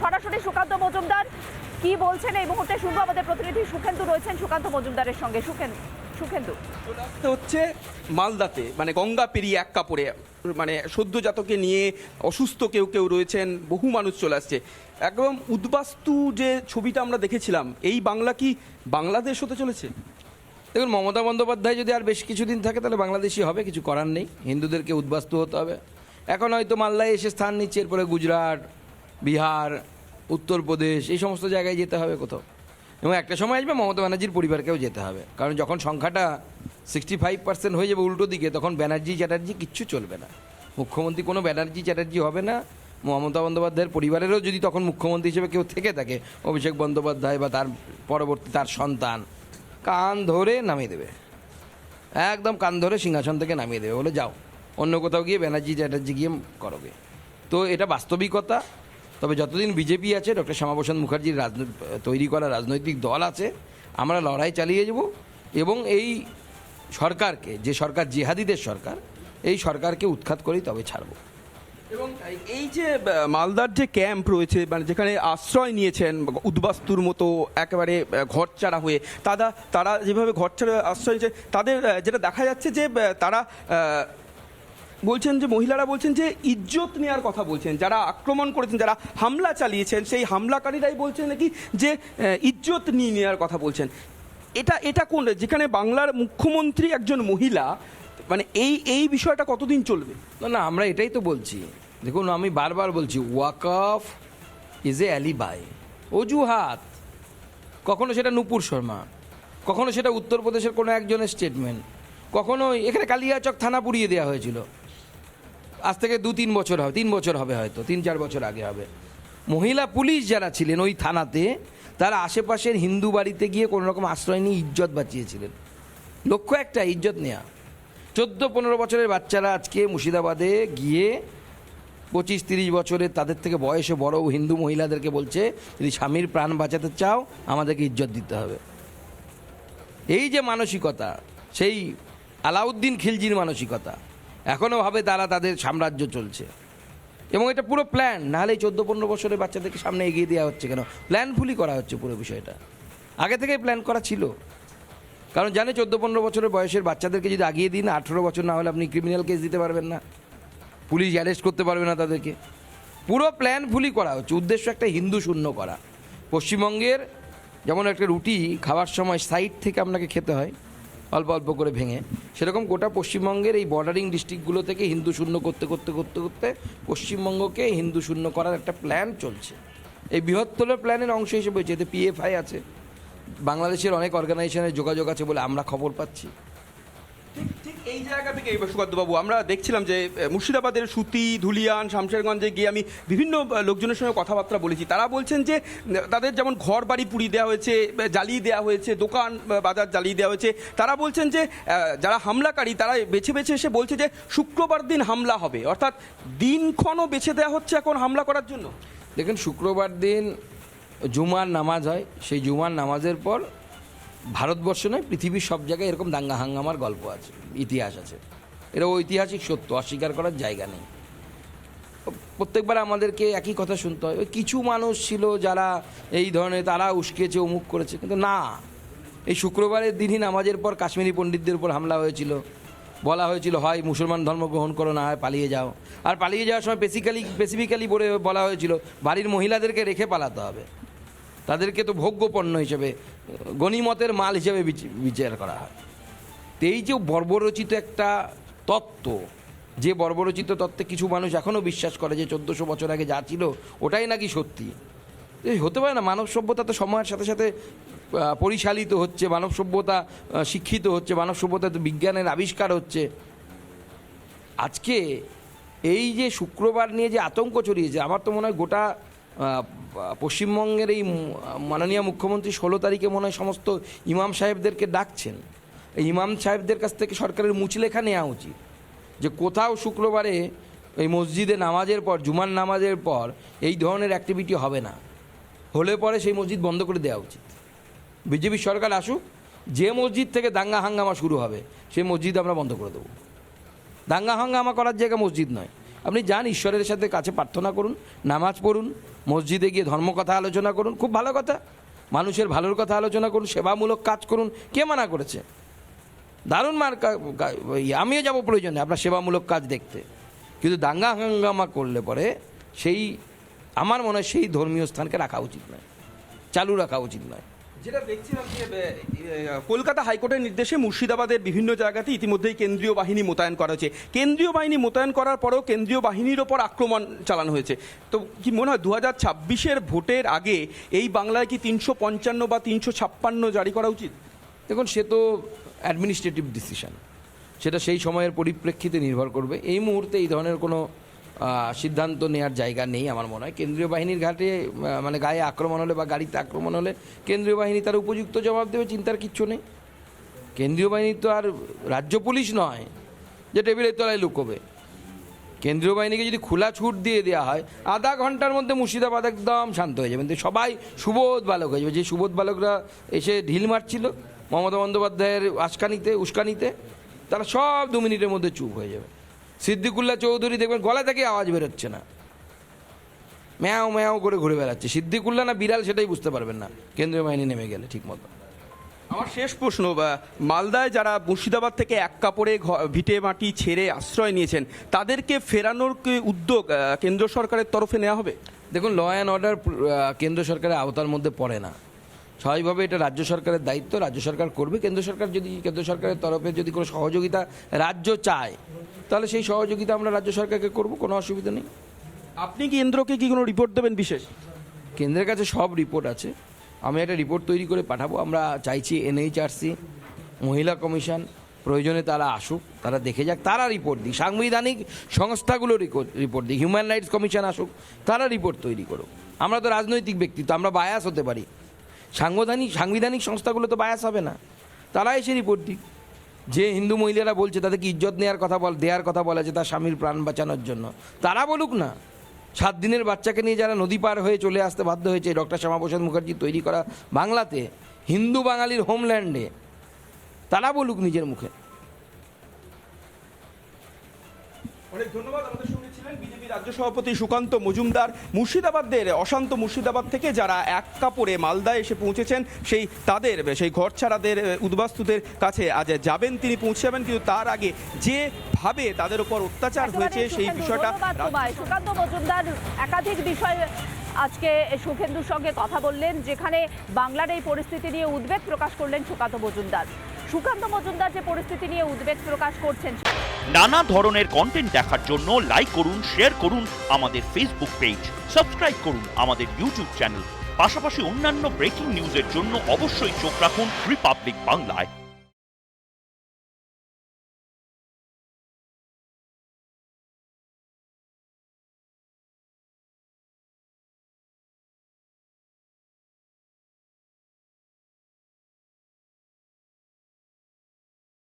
সরাসরি সুকান্ত মজুমদার কি বলছেন এই মুহূর্তে শুনব? আমাদের প্রতিনিধি সুখেন্দু রয়েছেন সুকান্ত মজুমদারের সঙ্গে। সুখেন্দু। সুখেন্দু হচ্ছে মালদাতে মানে গঙ্গা পেরিয়ে এক কাপড়ে মানে সদ্যজাতকে নিয়ে অসুস্থ কেউ কেউ রয়েছেন বহু মানুষ চলে আসছে। একদম উদ্বাস্তু যে ছবিটা আমরা দেখেছিলাম এই বাংলা কি বাংলাদেশ হতে চলেছে? দেখুন মমতা বন্দ্যোপাধ্যায় যদি আর বেশ কিছুদিন থাকে তাহলে বাংলাদেশি হবে কিছু করার নেই। হিন্দুদেরকে উদ্বাস্তু হতে হবে। এখন হয়তো মাল্লায় এসে স্থান নিচ্ছে এরপরে গুজরাট বিহার উত্তরপ্রদেশ এই সমস্ত জায়গায় যেতে হবে কোথাও। এবং একটা সময় আসবে মমতা ব্যানার্জির পরিবারকেও যেতে হবে। কারণ যখন সংখ্যাটা সিক্সটি ফাইভ পার্সেন্ট হয়ে যাবে উল্টো দিকে, তখন ব্যানার্জি চ্যাটার্জি কিচ্ছু চলবে না। মুখ্যমন্ত্রী কোনো ব্যানার্জি চ্যাটার্জি হবে না। মমতা বন্দ্যোপাধ্যায়ের পরিবারেরও যদি তখন মুখ্যমন্ত্রী হিসেবে কেউ থেকে থাকে, অভিষেক বন্দ্যোপাধ্যায় বা তার পরবর্তী তার সন্তান, কান ধরে নামিয়ে দেবে। একদম কান ধরে সিংহাসন থেকে নামিয়ে দেবে বলে যাও। অন্য কোথাও গিয়ে ব্যানার্জি চ্যাটার্জি গিয়ে করবে। তো এটা বাস্তবিকতা। তবে যতদিন বিজেপি আছে, ডক্টর শ্যামাপ্রসাদ মুখার্জির তৈরি করা রাজনৈতিক দল আছে, আমরা লড়াই চালিয়ে যাব এবং এই সরকারকে, যে সরকার জিহাদিদের সরকার, এই সরকারকে উৎখাত করেই তবে ছাড়বো। এবং এই যে মালদার যে ক্যাম্প রয়েছে মানে যেখানে আশ্রয় নিয়েছেন উদ্বাস্তুর মতো একেবারে ঘরচারা হয়ে তারা তারা যেভাবে ঘরচারা আশ্রয় নিয়েছে, তাদের যেটা দেখা যাচ্ছে যে তারা বলছেন যে, মহিলারা বলছেন যে, ইজ্জত নেওয়ার কথা বলছেন। যারা আক্রমণ করেছেন, যারা হামলা চালিয়েছেন, সেই হামলাকারীরাই বলছেন নাকি যে ইজ্জত নিয়ে নেওয়ার কথা বলছেন। এটা এটা কোন, যেখানে বাংলার মুখ্যমন্ত্রী একজন মহিলা মানে এই এই বিষয়টা কতদিন চলবে? না না, আমরা এটাই তো বলছি। দেখুন, আমি বারবার বলছি, ওয়াকফ ইজ এ অ্যালিবাই অজুহাত। কখনো সেটা নুপুর শর্মা, কখনো সেটা উত্তরপ্রদেশের কোনো একজনের স্টেটমেন্ট কখনো এখানে কালিয়াচক থানা পুড়িয়ে দেওয়া হয়েছিল। আজ থেকে দু তিন বছর হবে, তিন বছর হবে হয়তো, তিন চার বছর আগে হবে। মহিলা পুলিশ যারা ছিলেন ওই থানাতে, তারা আশেপাশের হিন্দু বাড়িতে গিয়ে কোনো রকম আশ্রয় নিয়ে ইজ্জত বাঁচিয়েছিলেন। লক্ষ্য একটা ইজ্জত নেওয়া চোদ্দ, পনেরো বছরের বাচ্চারা আজকে মুর্শিদাবাদে গিয়ে পঁচিশ, তিরিশ বছরের তাদের থেকে বয়সে বড় হিন্দু মহিলাদেরকে বলছে, যদি স্বামীর প্রাণ বাঁচাতে চাও, আমাদেরকে ইজ্জত দিতে হবে। এই যে মানসিকতা, সেই আলাউদ্দিন খিলজির মানসিকতা এখনও ভাবে তারা তাদের সাম্রাজ্য চলছে। এবং এটা পুরো প্ল্যান নাহলে এই চোদ্দ পনেরো বছরের বাচ্চাদেরকে সামনে এগিয়ে দেওয়া হচ্ছে কেন? প্ল্যানফুলি করা হচ্ছে পুরো বিষয়টা। আগে থেকেই প্ল্যান করা ছিল। কারণ জানে চোদ্দ পনেরো বছরের বয়সের বাচ্চাদেরকে যদি আগিয়ে দিন, আঠেরো বছর না হলে আপনি ক্রিমিনাল কেস দিতে পারবেন না। পুলিশ অ্যারেস্ট করতে পারবে না তাদেরকে। পুরো প্ল্যান ফুলি করা হচ্ছে। উদ্দেশ্য একটা হিন্দু শূন্য করা। পশ্চিমবঙ্গের যেমন একটা রুটি খাওয়ার সময় সাইড থেকে আপনাকে খেতে হয় অল্প অল্প করে ভেঙে। সেরকম গোটা পশ্চিমবঙ্গের এই বর্ডারিং ডিস্ট্রিক্টগুলো থেকে হিন্দু শূন্য করতে করতে করতে করতে পশ্চিমবঙ্গকে হিন্দু শূন্য করার একটা প্ল্যান চলছে। এই বৃহত্তর প্ল্যানের অংশ হিসেবে হয়েছে এতে পিএফআই আছে, বাংলাদেশের অনেক অর্গানাইজেশনের যোগাযোগ আছে বলে আমরা খবর পাচ্ছি। ঠিক এই জায়গা থেকে সুকান্তবাবু আমরা দেখছিলাম যে মুর্শিদাবাদের সুতি, ধুলিয়ান, শামশেরগঞ্জে গিয়ে আমি বিভিন্ন লোকজনের সঙ্গে কথাবার্তা বলেছি। তারা বলছেন যে তাদের যেমন ঘর বাড়ি পুড়িয়ে দেওয়া হয়েছে জ্বালিয়ে দেওয়া হয়েছে, দোকান বাজার জ্বালিয়ে দেওয়া হয়েছে, তারা বলছেন যে যারা হামলাকারী, তারা বেছে বেছে এসে বলছে যে, শুক্রবার দিন হামলা হবে। অর্থাৎ দিনক্ষণও বেছে দেওয়া হচ্ছে এখন হামলা করার জন্য। দেখুন, শুক্রবার দিন জুমার নামাজ হয়। সেই জুমার নামাজের পর ভারতবর্ষ নয়, পৃথিবীর সব জায়গায় এরকম দাঙ্গা হাঙ্গামার গল্প আছে, ইতিহাস আছে। এটা ঐতিহাসিক সত্য, অস্বীকার করার জায়গা নেই। প্রত্যেকবার আমাদেরকে একই কথা শুনতে হয়। কিছু মানুষ ছিল যারা এই ধরনের, তারা উস্কেছে, অমুক করেছে, কিন্তু না। এই শুক্রবারের দিনই নামাজের পর কাশ্মীরি পণ্ডিতদের উপর হামলা হয়েছিল। বলা হয়েছিল, হয়, মুসলমান ধর্ম গ্রহণ করো না, হয় পালিয়ে যাও। আর পালিয়ে যাওয়ার সময় বেসিক্যালি স্পেসিফিক্যালি বলে, বলা হয়েছিল, বাড়ির মহিলাদেরকে রেখে পালাতে হবে। তাদেরকে তো ভোগ্য পণ্য হিসেবে গণিমতের মাল হিসেবে বিচ- বিচার করা হয়। তো এই যে বর্বরচিত একটা তত্ত্ব, যে বর্বরচিত তত্ত্বে কিছু মানুষ এখনও বিশ্বাস করে যে চোদ্দোশো বছর আগে যা ছিল, ওটাই নাকি সত্যি? হতে পারে না, মানব সভ্যতা তো সময়ের সাথে সাথে পরিচালিত হচ্ছে, মানব সভ্যতা শিক্ষিত হচ্ছে, মানব সভ্যতাতে বিজ্ঞানের আবিষ্কার হচ্ছে। আজকে এই যে শুক্রবার নিয়ে যে আতঙ্ক ছড়িয়েছে, আমার তো মনে হয় গোটা পশ্চিমবঙ্গের এই মাননীয় মুখ্যমন্ত্রী ষোলো তারিখে মনে হয় সমস্ত ইমাম সাহেবদেরকে ডাকছেন। এই ইমাম সাহেবদের কাছ থেকে সরকারের মুচলেখা নেওয়া উচিত যে কোথাও শুক্রবারে এই মসজিদে নামাজের পর, জুমার নামাজের পর এই ধরনের অ্যাক্টিভিটি হবে না। হলে পরে সেই মসজিদ বন্ধ করে দেওয়া উচিত। বিজেপি সরকার আসুক, যে মসজিদ থেকে দাঙ্গা হাঙ্গামা শুরু হবে, সেই মসজিদ আমরা বন্ধ করে দেবো। দাঙ্গা হাঙ্গামা করার জায়গা মসজিদ নয়। আপনি যান, ঈশ্বরের সাথে কাছে প্রার্থনা করুন, নামাজ পড়ুন, মসজিদে গিয়ে ধর্মকথা আলোচনা করুন, খুব ভালো কথা। মানুষের ভালোর কথা আলোচনা করুন, সেবামূলক কাজ করুন, কে মানা করেছে? দারুণ মার ওই আমিও যাব প্রয়োজনে আপনার সেবামূলক কাজ দেখতে। কিন্তু দাঙ্গা হাঙ্গামা করলে পরে সেই, আমার মনে হয় সেই ধর্মীয় স্থানকে রাখা উচিত নয়, চালু রাখা উচিত নয়। যেটা কলকাতা হাইকোর্টের নির্দেশে মুর্শিদাবাদের বিভিন্ন জায়গাতে ইতিমধ্যেই কেন্দ্রীয় বাহিনী মোতায়েন করা হয়েছে। কেন্দ্রীয় বাহিনী মোতায়েন করার পরেও কেন্দ্রীয় বাহিনীর ওপর আক্রমণ চালানো হয়েছে। তো কি মনে হয় দু হাজার ছাব্বিশের ভোটের আগে এই বাংলায় কি তিনশো পঞ্চান্ন বা তিনশো ছাপ্পান্ন জারি করা উচিত? দেখুন, সে তো অ্যাডমিনিস্ট্রেটিভ ডিসিশন সেটা সেই সময়ের পরিপ্রেক্ষিতে নির্ভর করবে। এই মুহূর্তে এই ধরনের কোনো সিদ্ধান্ত নেওয়ার জায়গা নেই আমার মনে হয়। কেন্দ্রীয় বাহিনীর ঘাটে মানে গায়ে আক্রমণ হলে বা গাড়িতে আক্রমণ হলে কেন্দ্রীয় বাহিনী তার উপযুক্ত জবাব দেবে, চিন্তার কিচ্ছু নেই। কেন্দ্রীয় বাহিনী তো আর রাজ্য পুলিশ নয়, যে টেবিলের তলায় লুকোবে। কেন্দ্রীয় বাহিনীকে যদি খোলা ছুট দিয়ে দেওয়া হয়, আধা ঘণ্টার মধ্যে মুর্শিদাবাদ একদম শান্ত হয়ে যাবে। কিন্তু সবাই সুবোধ বালক হয়ে যাবে। যে সুবোধ বালকরা এসে ঢিল মারছিল, মমতা বন্দ্যোপাধ্যায়ের আশকানিতে, উস্কানিতে, তারা সব দু মিনিটের মধ্যে চুপ হয়ে যাবে। সিদ্দিকুল্লাহ চৌধুরী দেখবেন গলা থেকে আওয়াজ বেরোচ্ছে না। ম্যাও ম্যাও করে ঘুরে বেড়াচ্ছে। সিদ্দিকুল্লাহ না বিড়াল সেটাই বুঝতে পারবেন না। কেন্দ্রীয় বাহিনী নেমে গেলে ঠিক মতো। আমার শেষ প্রশ্ন বা, মালদায় যারা মুর্শিদাবাদ থেকে এক কাপড়ে ভিটে মাটি ছেড়ে আশ্রয় নিয়েছেন তাদেরকে ফেরানোর কি উদ্যোগ কেন্দ্র সরকারের তরফে নেওয়া হবে? দেখুন ল অ্যান্ড অর্ডার কেন্দ্র সরকারের আওতার মধ্যে পড়ে না। স্বাভাবিকভাবে এটা রাজ্য সরকারের দায়িত্ব রাজ্য সরকার করবে। কেন্দ্র সরকার যদি কেন্দ্র সরকারের তরফে যদি কোনো সহযোগিতা রাজ্য চায় তাহলে সেই সহযোগিতা আমরা রাজ্য সরকারকে করব কোনো অসুবিধা নেই। আপনি কেন্দ্রকে কি কোনো রিপোর্ট দেবেন বিশেষ? কেন্দ্রের কাছে সব রিপোর্ট আছে। আমি একটা রিপোর্ট তৈরি করে পাঠাবো। আমরা চাইছি এনএইচআরসি মহিলা কমিশন প্রয়োজনে তারা আসুক তারা দেখে যাক তারা রিপোর্ট দিক। সাংবিধানিক সংস্থাগুলো রিপোর্ট দিক। হিউম্যান রাইটস কমিশন আসুক তারা রিপোর্ট তৈরি করুক। আমরা তো রাজনৈতিক ব্যক্তিত্ব আমরা বায়াস হতে পারি। সাংবিধানিক সাংবিধানিক সংস্থাগুলো তো বায়াস হবে না। তারা এসে রিপোর্ট দিক। যে হিন্দু মহিলারা বলছে তাদেরকে ইজ্জত নেওয়ার কথা বল দেওয়ার কথা বলা আছে তার স্বামীর প্রাণ বাঁচানোর জন্য। তারা বলুক না। সাত দিনের বাচ্চাকে নিয়ে যারা নদী পার হয়ে চলে আসতে বাধ্য হয়েছে ডক্টর শ্যামাপ্রসাদ মুখার্জি তৈরি করা বাংলাতে, হিন্দু বাঙালির হোমল্যান্ডে তারা বলুক নিজের মুখে। অনেক ধন্যবাদ আমাদের সঙ্গে ছিলেন বিজেপি রাজ্য সভাপতি সুকান্ত মজুমদার মুর্শিদাবাদের অশান্ত মুর্শিদাবাদ থেকে যারা এক কাপড়ে মালদায় এসে পৌঁছেছেন সেই তাদের সেই ঘরছাড়াদের উদ্বাস্তুদের কাছে আজ যাবেন তিনি পৌঁছাবেন। কিন্তু তার আগে যেভাবে তাদের উপর অত্যাচার হয়েছে সেই বিষয়টা সুকান্ত মজুমদার একাধিক বিষয় আজকে সুখেন্দুর সঙ্গে কথা বললেন যেখানে বাংলার এই পরিস্থিতি নিয়ে উদ্বেগ প্রকাশ করলেন সুকান্ত মজুমদার। সুকান্ত মজুমদার যে পরিস্থিতি নিয়ে উদ্বেগ প্রকাশ করছেন নানা ধরনের কন্টেন্ট দেখার জন্য লাইক করুন শেয়ার করুন আমাদের ফেসবুক পেজ সাবস্ক্রাইব করুন আমাদের ইউটিউব চ্যানেল পাশাপাশি অন্যান্য ব্রেকিং নিউজের জন্য অবশ্যই চোখ রাখুন রিপাবলিক বাংলায়